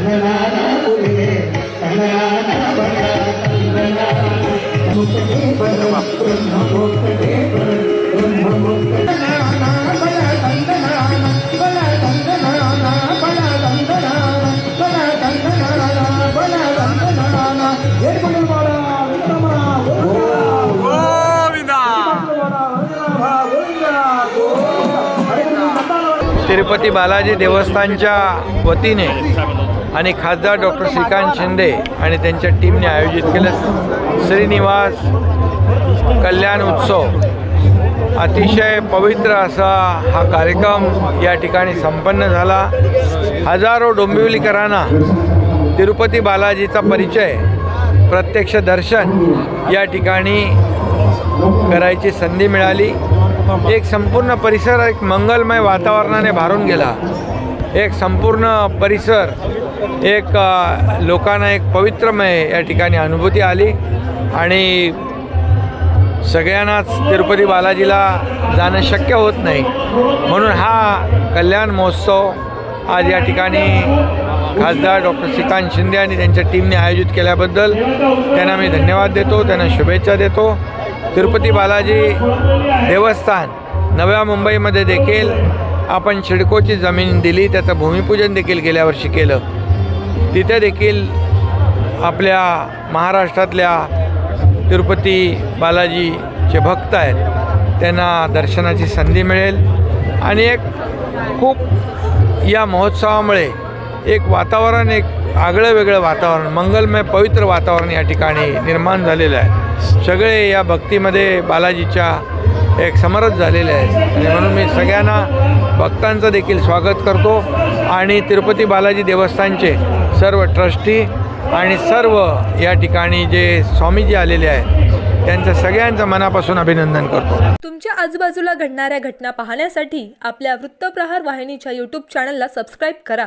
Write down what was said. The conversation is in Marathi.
Thank you. तिरुपती बालाजी देवस्थानच्या वतीने आणि खासदार डॉक्टर श्रीकांत शिंदे आणि त्यांच्या टीमने आयोजित केलं श्रीनिवास कल्याण उत्सव. अतिशय पवित्र असा हा कार्यक्रम या ठिकाणी संपन्न झाला. हजारो डोंबिवलीकरांना तिरुपती बालाजीचा परिचय प्रत्यक्ष दर्शन या ठिकाणी करायची संधी मिळाली. एक संपूर्ण परिसर एक मंगलमय वातावरणाने भारून गेला. एक संपूर्ण परिसर एक लोकांना एक पवित्रमय या ठिकाणी अनुभूती आली. आणि सगळ्यांनाच तिरुपती बालाजीला जाणं शक्य होत नाही. म्हणून हा कल्याण महोत्सव आज या ठिकाणी खासदार डॉक्टर श्रीकांत शिंदे आणि त्यांच्या टीमने आयोजित केल्याबद्दल त्यांना मी धन्यवाद देतो त्यांना शुभेच्छा देतो. तिरुपती बालाजी देवस्थान नव्या मुंबईमध्ये देखील आपण शिडकोची जमीन दिली त्याचं भूमिपूजन देखील गेल्या वर्षी केलं. तिथे देखील आपल्या महाराष्ट्रातल्या तिरुपती बालाजीचे भक्त आहेत. त्यांना दर्शनाची संधी मिळेल आणि एक खूप या महोत्सवामुळे एक वातावरण एक आगळं वेगळं वातावरण मंगलमय पवित्र वातावरण या ठिकाणी निर्माण झालेलं आहे. सगळे या भक्तीमध्ये बालाजीच्या एक समरस झालेले आहेत. आणि म्हणून मी सगळ्यांना भक्तांचं देखील स्वागत करतो आणि तिरुपती बालाजी देवस्थानचे सर्व ट्रस्टी आणि सर्व या ठिकाणी जे स्वामीजी आलेले आहेत त्यांचं सगळ्यांचं मनापासून अभिनंदन करतो. तुमच्या आजूबाजूला घडणाऱ्या घटना पाहण्यासाठी आपल्या वृत्तप्रहार वाहिनीच्या यूट्यूब चॅनलला सबस्क्राईब करा.